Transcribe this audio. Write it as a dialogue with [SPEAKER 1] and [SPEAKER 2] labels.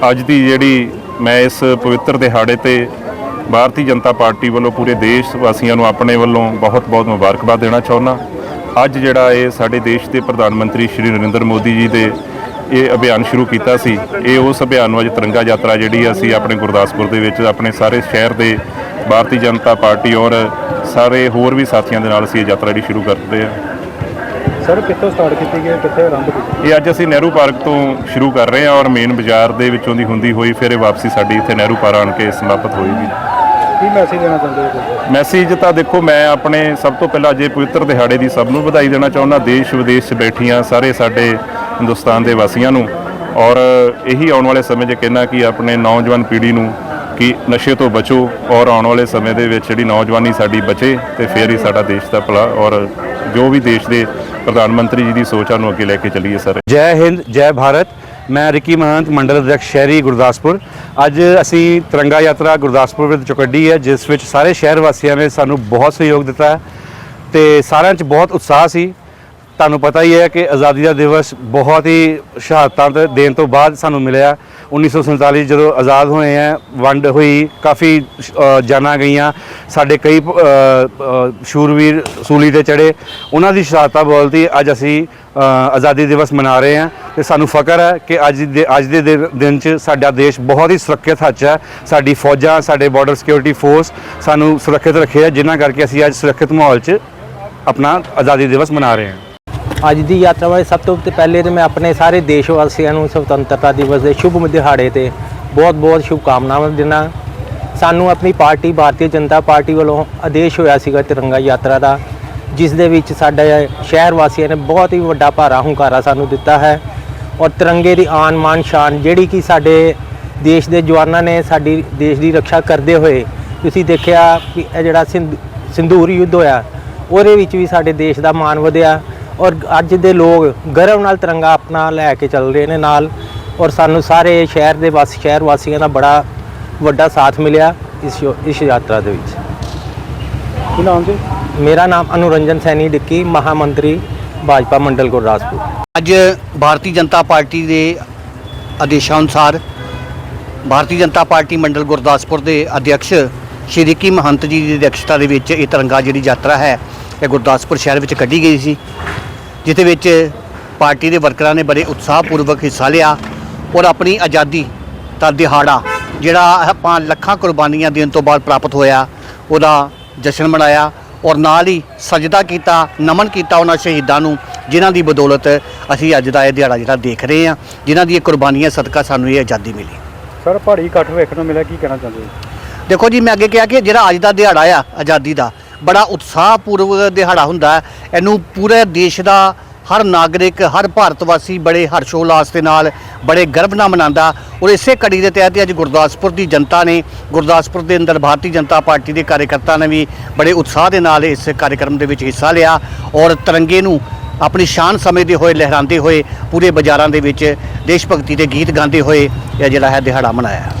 [SPEAKER 1] ਅੱਜ ਦੀ ਜਿਹੜੀ ਮੈਂ ਇਸ ਪਵਿੱਤਰ ਦਿਹਾੜੇ ਤੇ ਭਾਰਤੀ ਜਨਤਾ ਪਾਰਟੀ ਵੱਲੋਂ ਪੂਰੇ ਦੇਸ਼ ਵਾਸੀਆਂ ਨੂੰ ਆਪਣੇ ਵੱਲੋਂ ਬਹੁਤ-ਬਹੁਤ ਮੁਬਾਰਕਬਾਦ ਦੇਣਾ ਚਾਹੁੰਦਾ। ਅੱਜ ਜਿਹੜਾ ਇਹ ਸਾਡੇ ਦੇਸ਼ ਦੇ ਪ੍ਰਧਾਨ ਮੰਤਰੀ ਸ਼੍ਰੀ ਨਰਿੰਦਰ ਮੋਦੀ ਜੀ ਦੇ ਇਹ ਅਭਿਆਨ ਸ਼ੁਰੂ ਕੀਤਾ ਸੀ, ਇਹ ਉਸ ਅਭਿਆਨ ਨੂੰ ਅੱਜ ਤਿਰੰਗਾ ਯਾਤਰਾ ਜਿਹੜੀ ਅਸੀਂ ਆਪਣੇ ਗੁਰਦਾਸਪੁਰ ਦੇ ਵਿੱਚ ਆਪਣੇ ਸਾਰੇ ਸ਼ਹਿਰ ਦੇ ਭਾਰਤੀ ਜਨਤਾ ਪਾਰਟੀ ਔਰ ਸਾਰੇ ਹੋਰ ਵੀ ਸਾਥੀਆਂ ਦੇ ਨਾਲ ਅਸੀਂ ਇਹ ਯਾਤਰਾ ਜਿਹੜੀ ਸ਼ੁਰੂ ਕਰਦੇ ਹਾਂ
[SPEAKER 2] ਸਰ ਕਿੱਥੋਂ ਸਟਾਰਟ ਕੀਤੀ ਗਈ? ਕਿੱਥੇ ਆਰੰਭ ਕੀਤੀ
[SPEAKER 1] ਇਹ ਅੱਜ ਅਸੀਂ ਨਹਿਰੂ ਪਾਰਕ ਤੋਂ ਸ਼ੁਰੂ ਕਰ ਰਹੇ ਹਾਂ ਔਰ ਮੇਨ ਬਾਜ਼ਾਰ ਦੇ ਵਿੱਚੋਂ ਦੀ ਹੁੰਦੀ ਹੋਈ ਫਿਰ ਇਹ ਵਾਪਸੀ ਸਾਡੀ ਇੱਥੇ ਨਹਿਰੂ ਪਾਰ ਆਣ ਕੇ ਸਮਾਪਤ ਹੋਏਗੀ।
[SPEAKER 2] ਕੀ ਮੈਸੇਜ ਦੇਣਾ ਚਾਹੁੰਦੇ ਹੋ ਤੁਸੀਂ?
[SPEAKER 1] ਮੈਸੇਜ ਤਾਂ ਦੇਖੋ ਮੈਂ ਆਪਣੇ ਸਭ ਤੋਂ ਪਹਿਲਾਂ ਜੇ ਪਵਿੱਤਰ ਦਿਹਾੜੇ ਦੀ ਸਭ ਨੂੰ ਵਧਾਈ ਦੇਣਾ ਚਾਹੁੰਦਾ ਦੇਸ਼ ਵਿਦੇਸ਼ 'ਚ ਬੈਠੀਆਂ ਸਾਰੇ ਸਾਡੇ ਹਿੰਦੁਸਤਾਨ ਦੇ ਵਾਸੀਆਂ ਨੂੰ ਔਰ ਇਹੀ ਆਉਣ ਵਾਲੇ ਸਮੇਂ 'ਚ ਕਹਿਣਾ ਕਿ ਆਪਣੇ ਨੌਜਵਾਨ ਪੀੜ੍ਹੀ ਨੂੰ ਕਿ ਨਸ਼ੇ ਤੋਂ ਬਚੋ ਔਰ ਆਉਣ ਵਾਲੇ ਸਮੇਂ ਦੇ ਵਿੱਚ ਜਿਹੜੀ ਨੌਜਵਾਨੀ ਸਾਡੀ ਬਚੇ ਤੇ ਫਿਰ ਹੀ ਸਾਡਾ ਦੇਸ਼ ਦਾ ਭਲਾ ਔਰ ਜੋ ਵੀ ਦੇਸ਼ ਦੇ ਪ੍ਰਧਾਨ ਮੰਤਰੀ ਜੀ ਦੀ ਸੋਚਾਂ ਨੂੰ ਅੱਗੇ ਲੈ ਕੇ ਚੱਲੀਏ ਸਰ।
[SPEAKER 3] ਜੈ ਹਿੰਦ, ਜੈ ਭਾਰਤ। ਮੈਂ ਰਿੱਕੀ ਮਹੰਤ, ਮੰਡਲ ਅਧਿਕਸ਼ ਸ਼ਹਿਰੀ ਗੁਰਦਾਸਪੁਰ। ਅੱਜ ਅਸੀਂ ਤਿਰੰਗਾ ਯਾਤਰਾ ਗੁਰਦਾਸਪੁਰ ਵਿੱਚ ਚੁਕੱਡੀ ਹੈ, ਜਿਸ ਵਿੱਚ ਸਾਰੇ ਸ਼ਹਿਰ ਵਾਸੀਆਂ ਨੇ ਸਾਨੂੰ ਬਹੁਤ ਸਹਿਯੋਗ ਦਿੱਤਾ ਹੈ ਤੇ ਸਾਰਿਆਂ 'ਚ ਬਹੁਤ ਉਤਸ਼ਾਹ ਸੀ। ਤੁਹਾਨੂੰ ਪਤਾ ਹੀ ਹੈ ਕਿ ਆਜ਼ਾਦੀ ਦਾ ਦਿਵਸ ਬਹੁਤ ਹੀ ਸ਼ਹਾਦਤਾਂ ਦੇ ਦੇਣ ਤੋਂ ਬਾਅਦ ਸਾਨੂੰ ਮਿਲਿਆ। 1947 ਜਦੋਂ ਆਜ਼ਾਦ ਹੋਏ ਆ, ਵੰਡ ਹੋਈ, ਕਾਫੀ ਜਾਨਾਂ ਗਈਆਂ। ਸਾਡੇ ਕਈ ਸ਼ੂਰਵੀਰ ਸੂਲੀ ਤੇ ਚੜੇ ਉਹਨਾਂ ਦੀ ਸ਼ਹਾਦਤਾਂ ਬੋਲਦੀ ਅੱਜ ਅਸੀਂ ਆਜ਼ਾਦੀ ਦਿਵਸ ਮਨਾ ਰਹੇ ਹਾਂ ਤੇ ਸਾਨੂੰ ਫਖਰ ਹੈ ਕਿ ਅੱਜ ਦੇ ਅੱਜ ਦੇ ਦਿਨ- ਦਿਨ 'ਚ ਸਾਡਾ ਦੇਸ਼ ਬਹੁਤ ਹੀ ਸੁਰੱਖਿਅਤ ਹੱਥ ਹੈ। ਸਾਡੀ ਫੌਜਾਂ, ਸਾਡੇ ਬਾਰਡਰ ਸਿਕਿਉਰਿਟੀ ਫੋਰਸ ਸਾਨੂੰ ਸੁਰੱਖਿਅਤ ਰੱਖਿਆ ਜਿਨ੍ਹਾਂ ਕਰਕੇ ਅਸੀਂ ਅੱਜ ਸੁਰੱਖਿਅਤ ਮਾਹੌਲ 'ਚ ਆਪਣਾ ਆਜ਼ਾਦੀ ਦਿਵਸ ਮਨਾ ਰਹੇ ਹਾਂ
[SPEAKER 4] ਅੱਜ ਦੀ ਯਾਤਰਾ ਵਾਲੇ ਸਭ ਤੋਂ ਪਹਿਲੇ ਤੇ ਮੈਂ ਆਪਣੇ ਸਾਰੇ ਦੇਸ਼ ਵਾਸੀਆਂ ਨੂੰ ਸੁਤੰਤਰਤਾ ਦਿਵਸ ਦੇ ਸ਼ੁਭ ਦਿਹਾੜੇ ਤੇ ਬਹੁਤ-ਬਹੁਤ ਸ਼ੁਭਕਾਮਨਾਵਾਂ ਦਿੰਦਾ। ਸਾਨੂੰ ਆਪਣੀ ਪਾਰਟੀ, ਭਾਰਤੀ ਜਨਤਾ ਪਾਰਟੀ ਵੱਲੋਂ ਆਦੇਸ਼ ਹੋਇਆ ਸੀਗਾ ਤਿਰੰਗਾ ਯਾਤਰਾ ਦਾ, ਜਿਸ ਦੇ ਵਿੱਚ ਸਾਡੇ ਸ਼ਹਿਰ ਵਾਸੀਆਂ ਨੇ ਬਹੁਤ ਹੀ ਵੱਡਾ ਭਾਰਾ ਹੁੰਕਾਰਾ ਸਾਨੂੰ ਦਿੱਤਾ ਹੈ ਔਰ ਤਿਰੰਗੇ ਦੀ ਆਨ ਮਾਨ ਸ਼ਾਨ ਜਿਹੜੀ ਕਿ ਸਾਡੇ ਦੇਸ਼ ਦੇ ਜਵਾਨਾਂ ਨੇ ਸਾਡੀ ਦੇਸ਼ ਦੀ ਰੱਖਿਆ ਕਰਦੇ ਹੋਏ ਤੁਸੀਂ ਦੇਖਿਆ ਕਿ ਇਹ ਜਿਹੜਾ ਸਿੰਧੂਰ ਯੁੱਧ ਹੋਇਆ, ਉਹਦੇ ਵਿੱਚ ਵੀ ਸਾਡੇ ਦੇਸ਼ ਦਾ ਮਾਣ ਵਧਿਆ। ਔਰ ਅੱਜ ਦੇ ਲੋਕ ਗਰਵ ਨਾਲ ਤਿਰੰਗਾ ਆਪਣਾ ਲੈ ਕੇ ਚੱਲ ਰਹੇ ਨੇ ਨਾਲ। ਔਰ ਸਾਨੂੰ ਸਾਰੇ ਸ਼ਹਿਰ ਦੇ ਵਾਸੀ ਸ਼ਹਿਰ ਵਾਸੀਆਂ ਦਾ ਬੜਾ ਵੱਡਾ ਸਾਥ ਮਿਲਿਆ ਇਸ ਯੋ- ਇਸ ਯਾਤਰਾ ਦੇ ਵਿੱਚ।
[SPEAKER 2] ਕੀ ਨਾਮ ਜੀ?
[SPEAKER 4] ਮੇਰਾ ਨਾਮ ਅਨੁਰੰਜਨ ਸੈਣੀ ਡਿੱਕੀ ਮਹਾਮੰਤਰੀ ਭਾਜਪਾ ਮੰਡਲ ਗੁਰਦਾਸਪੁਰ।
[SPEAKER 5] ਅੱਜ ਭਾਰਤੀ ਜਨਤਾ ਪਾਰਟੀ ਦੇ ਆਦੇਸ਼ਾਂ ਅਨੁਸਾਰ ਭਾਰਤੀ ਜਨਤਾ ਪਾਰਟੀ ਮੰਡਲ ਗੁਰਦਾਸਪੁਰ ਦੇ ਅਧਿਕਸ਼ ਸ਼੍ਰੀ ਕੀ ਮਹੰਤ ਜੀ ਦੀ ਅਧਿਕਸ਼ਤਾ ਦੇ ਵਿੱਚ ਇਹ ਤਿਰੰਗਾ ਜਿਹੜੀ ਯਾਤਰਾ ਹੈ ਇਹ ਗੁਰਦਾਸਪੁਰ ਸ਼ਹਿਰ ਵਿੱਚ ਕੱਢੀ ਗਈ ਸੀ। ਜਿਸ ਵਿੱਚ ਪਾਰਟੀ ਦੇ ਵਰਕਰਾਂ ਨੇ ਬੜੇ ਉਤਸ਼ਾਹਪੂਰਵਕ ਹਿੱਸਾ ਲਿਆ ਔਰ ਆਪਣੀ ਆਜ਼ਾਦੀ ਦਾ ਦਿਹਾੜਾ ਜਿਹੜਾ ਆਪਾਂ ਲੱਖਾਂ ਕੁਰਬਾਨੀਆਂ ਦੇਣ ਤੋਂ ਬਾਅਦ ਪ੍ਰਾਪਤ ਹੋਇਆ ਉਹਦਾ ਜਸ਼ਨ ਮਨਾਇਆ ਔਰ ਨਾਲ ਹੀ ਸਜਦਾ ਕੀਤਾ ਨਮਨ ਕੀਤਾ ਉਹਨਾਂ ਸ਼ਹੀਦਾਂ ਨੂੰ ਜਿਨ੍ਹਾਂ ਦੀ ਬਦੌਲਤ ਅਸੀਂ ਅੱਜ ਦਾ ਇਹ ਦਿਹਾੜਾ ਜਿਹੜਾ ਦੇਖ ਰਹੇ ਹਾਂ ਜਿਨ੍ਹਾਂ ਦੀ ਕੁਰਬਾਨੀਆਂ ਸਦਕਾ ਸਾਨੂੰ ਇਹ ਆਜ਼ਾਦੀ ਮਿਲੀ।
[SPEAKER 2] ਸਰ ਪਹਾੜੀ ਇਕੱਠ ਵੇਖਣ ਨੂੰ ਮਿਲਿਆ ਕੀ ਕਹਿਣਾ ਚਾਹੁੰਦੇ ਹੋ?
[SPEAKER 5] ਦੇਖੋ ਜੀ ਮੈਂ ਅੱਗੇ ਕਿਹਾ ਕਿ ਜਿਹੜਾ ਅੱਜ ਦਾ ਦਿਹਾੜਾ ਆ ਆਜ਼ਾਦੀ ਦਾ ਬੜਾ ਉਤਸ਼ਾਹਪੂਰਵਕ ਦਿਹਾੜਾ ਹੁੰਦਾ ਹੈ। ਇਹਨੂੰ ਪੂਰੇ ਦੇਸ਼ ਦਾ ਹਰ ਨਾਗਰਿਕ, ਹਰ ਭਾਰਤ ਵਾਸੀ ਬੜੇ ਹਰਸ਼ੋਲਾਸ ਦੇ ਨਾਲ, ਬੜੇ ਗਰਵ ਨਾਲ ਮਨਾਉਂਦਾ ਔਰ ਇਸੇ ਕੜੀ ਦੇ ਤਹਿਤ ਅੱਜ ਗੁਰਦਾਸਪੁਰ ਦੀ ਜਨਤਾ ਨੇ, ਗੁਰਦਾਸਪੁਰ ਦੇ ਅੰਦਰ ਭਾਰਤੀ ਜਨਤਾ ਪਾਰਟੀ ਦੇ ਕਾਰਜਕਰਤਾ ਨੇ ਵੀ ਬੜੇ ਉਤਸ਼ਾਹ ਦੇ ਨਾਲ ਇਸ ਕਾਰਜਕ੍ਰਮ ਦੇ ਵਿੱਚ ਹਿੱਸਾ ਲਿਆ। ਔਰ ਤਿਰੰਗੇ ਨੂੰ ਆਪਣੀ ਸ਼ਾਨ ਸਮਝਦੇ ਹੋਏ, ਲਹਿਰਾਉਂਦੇ ਹੋਏ, ਪੂਰੇ ਬਾਜ਼ਾਰਾਂ ਦੇ ਵਿੱਚ ਦੇਸ਼ ਭਗਤੀ ਦੇ ਗੀਤ ਗਾਉਂਦੇ ਹੋਏ ਇਹ ਜਿਹੜਾ ਹੈ ਦਿਹਾੜਾ ਮਨਾਇਆ।